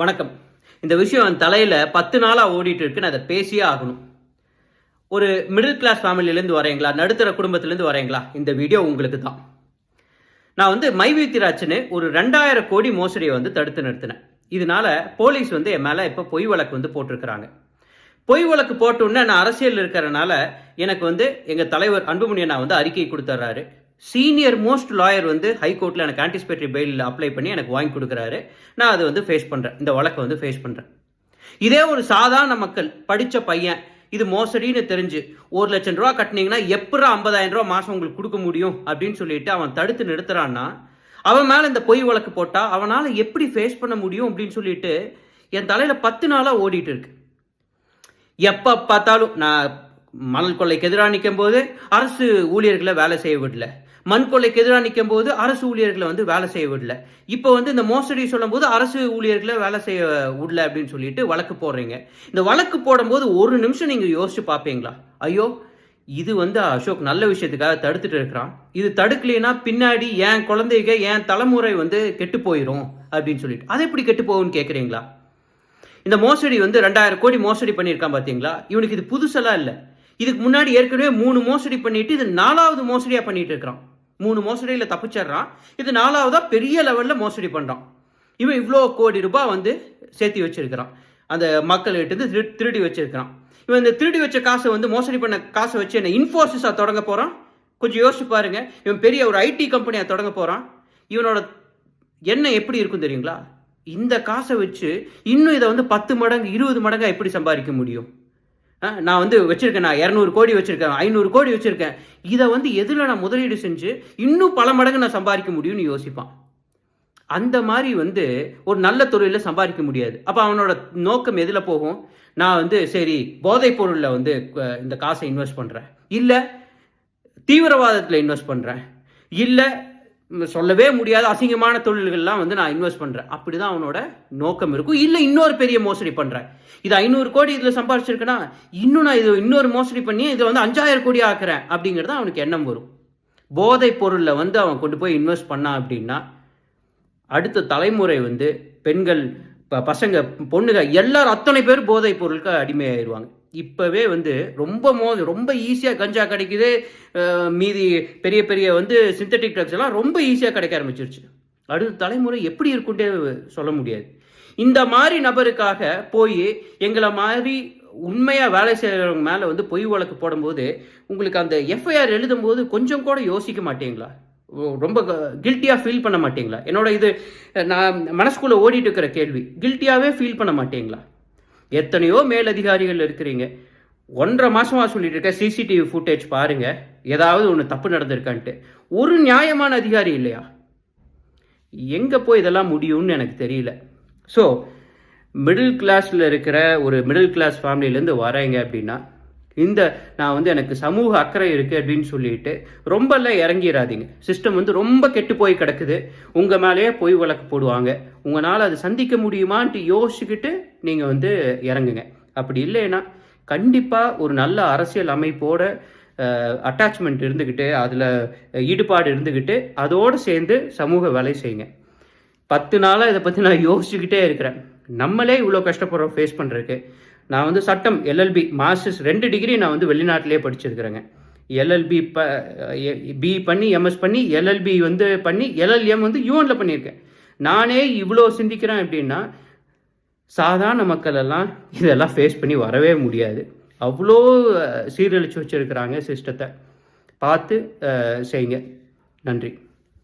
வணக்கம். இந்த விஷயம் என் தலையில் பத்து நாளாக ஓடிட்டு இருக்கு நான் அதை பேசியே ஆகணும். ஒரு மிடில் கிளாஸ் ஃபேமிலியிலேருந்து வரீங்களா? நடுத்தர குடும்பத்திலேருந்து வரீங்களா? இந்த வீடியோ உங்களுக்கு தான். நான் வந்து மைவீத்திராஜ்னு ஒரு ரெண்டாயிரம் கோடி மோசடியை வந்து தடுத்து நிறுத்தினேன். இதனால போலீஸ் வந்து என் மேலே இப்போ பொய் வழக்கு வந்து போட்டிருக்கிறாங்க. பொய் வழக்கு போட்டோன்னே நான் அரசியல் இருக்கிறனால எனக்கு வந்து எங்கள் தலைவர் அன்புமணி அண்ணா வந்து அறிக்கை கொடுத்துட்றாரு சீனியர் மோஸ்ட் லாயர் வந்து ஹைகோர்ட்டில் எனக்கு ஆன்டிசிபேட்டரி பெயில் அப்ளை பண்ணி எனக்கு வாங்கி கொடுக்குறாரு. நான் அதை வந்து ஃபேஸ் பண்ணுறேன் இந்த வழக்கை வந்து ஃபேஸ் பண்ணுறேன் இதே ஒரு சாதாரண மக்கள் படித்த பையன் இது மோசடின்னு தெரிஞ்சு ஒரு லட்சம் ரூபா கட்டினீங்கன்னா எப்படா ஐம்பதாயிரம் ரூபா மாதம் உங்களுக்கு கொடுக்க முடியும் அப்படின்னு சொல்லிட்டு அவன் தடுத்து நிறுத்துறான்னா அவன் மேலே இந்த பொய் வழக்கு போட்டால் அவனால் எப்படி ஃபேஸ் பண்ண முடியும் அப்படின்னு சொல்லிட்டு என் தலையில் பத்து நாளாக ஓடிட்டு இருக்கு. எப்போ பார்த்தாலும் நான் மணல் கொள்ளைக்கு எதிராக நிற்கும் போது அரசு ஊழியர்களை வேலை செய்ய விடல. மண் கொள்ளைக்கு எதிராக நிற்கும் போது அரசு ஊழியர்களை வந்து வேலை செய்ய விடல. இப்போ வந்து இந்த மோசடி சொல்லும் போது அரசு ஊழியர்களை வேலை செய்ய விடல அப்படின்னு சொல்லிட்டு வழக்கு போடுறீங்க. இந்த வழக்கு போடும்போது ஒரு நிமிஷம் நீங்கள் யோசிச்சு பார்ப்பீங்களா ஐயோ இது வந்து அசோக் நல்ல விஷயத்துக்காக தடுத்துட்டு இருக்கிறான். இது தடுக்கலைன்னா பின்னாடி என் குழந்தைங்க என் தலைமுறை வந்து கெட்டு போயிடும் அப்படின்னு சொல்லிட்டு. அது எப்படி கெட்டு போகும்னு கேட்குறீங்களா இந்த மோசடி வந்து ரெண்டாயிரம் கோடி மோசடி பண்ணியிருக்கான் பார்த்தீங்களா இவனுக்கு இது புதுசெல்லாம் இல்லை. இதுக்கு முன்னாடி ஏற்கனவே மூணு மோசடி பண்ணிட்டு இது நாலாவது மோசடியாக பண்ணிட்டு இருக்கிறான். மூணு மோசடியில் தப்பிச்சிடுறான் இது நாலாவதா பெரிய லெவலில் மோசடி பண்ணுறான் இவன் இவ்வளோ கோடி ரூபாய் வந்து சேர்த்து வச்சிருக்கிறான். அந்த மக்கள்கிட்ட திரு திருடி வச்சிருக்கிறான். இவன் இந்த திருடி வச்ச காசை வந்து மோசடி பண்ண காசை வச்சு என்ன இன்ஃபோசிஸாக தொடங்க போகிறான் கொஞ்சம் யோசிச்சு பாருங்க. இவன் பெரிய ஒரு ஐடி கம்பெனியாக தொடங்க போகிறான் இவனோட எண்ணம் எப்படி இருக்கும் தெரியுங்களா? இந்த காசை வச்சு இன்னும் இதை வந்து பத்து மடங்கு இருபது மடங்காக எப்படி சம்பாதிக்க முடியும்? நான் வந்து வச்சுருக்கேன் நான் இரநூறு கோடி வச்சுருக்கேன் ஐநூறு கோடி வச்சுருக்கேன். இதை வந்து எதில் நான் முதலீடு செஞ்சு இன்னும் பல மடங்கு நான் சம்பாதிக்க முடியும்னு யோசிப்பான். அந்த மாதிரி வந்து ஒரு நல்ல தொழிலில் சம்பாதிக்க முடியாது. அப்போ அவனோட நோக்கம் எதில் போகும்? நான் வந்து சரி போதைப் பொருளில் வந்து இந்த காசை இன்வெஸ்ட் பண்ணுறேன் இல்லை தீவிரவாதத்தில் இன்வெஸ்ட் பண்ணுறேன் இல்லை சொல்லவே முடியாத அசிங்கமான தொழில்கள்லாம் வந்து நான் இன்வெஸ்ட் பண்ணுறேன் அப்படி தான் அவனோட நோக்கம் இருக்கும். இல்லை இன்னொரு பெரிய மோசடி பண்ணுறேன் இது ஐநூறு கோடி இதில் சம்பாரிச்சிருக்கேன்னா இன்னும் நான் இது இன்னொரு மோசடி பண்ணி இதை வந்து அஞ்சாயிரம் கோடி ஆக்குறேன் அப்படிங்கிறது தான் அவனுக்கு எண்ணம் வரும். போதைப் பொருளில் வந்து அவன் கொண்டு போய் இன்வெஸ்ட் பண்ணான் அப்படின்னா அடுத்த தலைமுறை வந்து பெண்கள் இப்போ பசங்க பொண்ணுங்க எல்லாரும் அத்தனை பேர் போதைப் பொருளுக்கு அடிமையாயிருவாங்க. இப்போவே வந்து ரொம்ப மோ ரொம்ப ஈஸியாக கஞ்சா கிடைக்குது. மீதி பெரிய பெரிய வந்து சிந்தட்டிக் ட்ரக்ஸ் எல்லாம் ரொம்ப ஈஸியாக கிடைக்க ஆரம்பிச்சிருச்சு. அடுத்த தலைமுறை எப்படி இருக்குன்ட்டே சொல்ல முடியாது. இந்த மாதிரி நபருக்காக போய் எங்களை மாதிரி உண்மையாக வேலை செய்கிறவங்க மேலே வந்து பொய் வழக்கு போடும்போது உங்களுக்கு அந்த எஃப்ஐஆர் எழுதும்போது கொஞ்சம் கூட யோசிக்க மாட்டீங்களா? ஓ, ரொம்ப கில்ட்டியாக ஃபீல் பண்ண மாட்டீங்களா? என்னோட இது நான் மனசுக்குள்ளே ஓடிட்டு இருக்கிற கேள்வி கில்ட்டியாகவே ஃபீல் பண்ண மாட்டீங்களா? எத்தனையோ மேலதிகாரிகள் இருக்கிறீங்க. ஒன்றரை மாசமாக சொல்லிட்டு இருக்க சிசிடிவி ஃபுட்டேஜ் பாருங்க. ஏதாவது ஒன்று தப்பு நடந்திருக்கான்ட்டு. ஒரு நியாயமான அதிகாரி இல்லையா? எங்கே போய் இதெல்லாம் முடியும்னு எனக்கு தெரியல. ஸோ மிடில் கிளாஸில் இருக்கிற ஒரு மிடில் கிளாஸ் ஃபேமிலியிலேருந்து வரேங்க அப்படின்னா இந்த நான் வந்து எனக்கு சமூக அக்கறை இருக்குது அப்படின்னு சொல்லிட்டு ரொம்பலாம் இறங்கிடாதீங்க சிஸ்டம் வந்து ரொம்ப கெட்டு போய் கிடக்குது. உங்கள் மேலேயே பொய் வழக்கு போடுவாங்க. உங்களால் அதை சந்திக்க முடியுமான்ட்டு யோசிச்சுக்கிட்டு நீங்கள் வந்து இறங்குங்க. அப்படி இல்லைன்னா கண்டிப்பாக ஒரு நல்ல அரசியல் அமைப்போட அட்டாச்மெண்ட் இருந்துக்கிட்டு அதில் ஈடுபாடு இருந்துக்கிட்டு அதோடு சேர்ந்து சமூக வேலை செய்யுங்க. பத்து நாளாக இதை பற்றி நான் யோசிச்சுக்கிட்டே இருக்கிறேன். நம்மளே இவ்வளோ கஷ்டப்படுறோம் ஃபேஸ் பண்ணுறதுக்கு நான் வந்து சட்டம் எல்எல்பி மாஸ்டர்ஸ் ரெண்டு டிகிரி நான் வந்து வெளிநாட்டிலே படிச்சிருக்கிறேங்க. எல்எல்பி ப பி பண்ணி எம்எஸ் பண்ணி எல்எல்பி வந்து பண்ணி எல்எல்எம் வந்து யூஎனில் பண்ணியிருக்கேன். நானே இவ்வளோ சிந்திக்கிறேன் அப்படின்னா சாதாரண மக்கள் எல்லாம் இதெல்லாம் ஃபேஸ் பண்ணி வரவே முடியாது. அவ்வளோ சீரழிச்சு வச்சுருக்கிறாங்க சிஸ்டத்தை பார்த்து செய்யுங்க. நன்றி.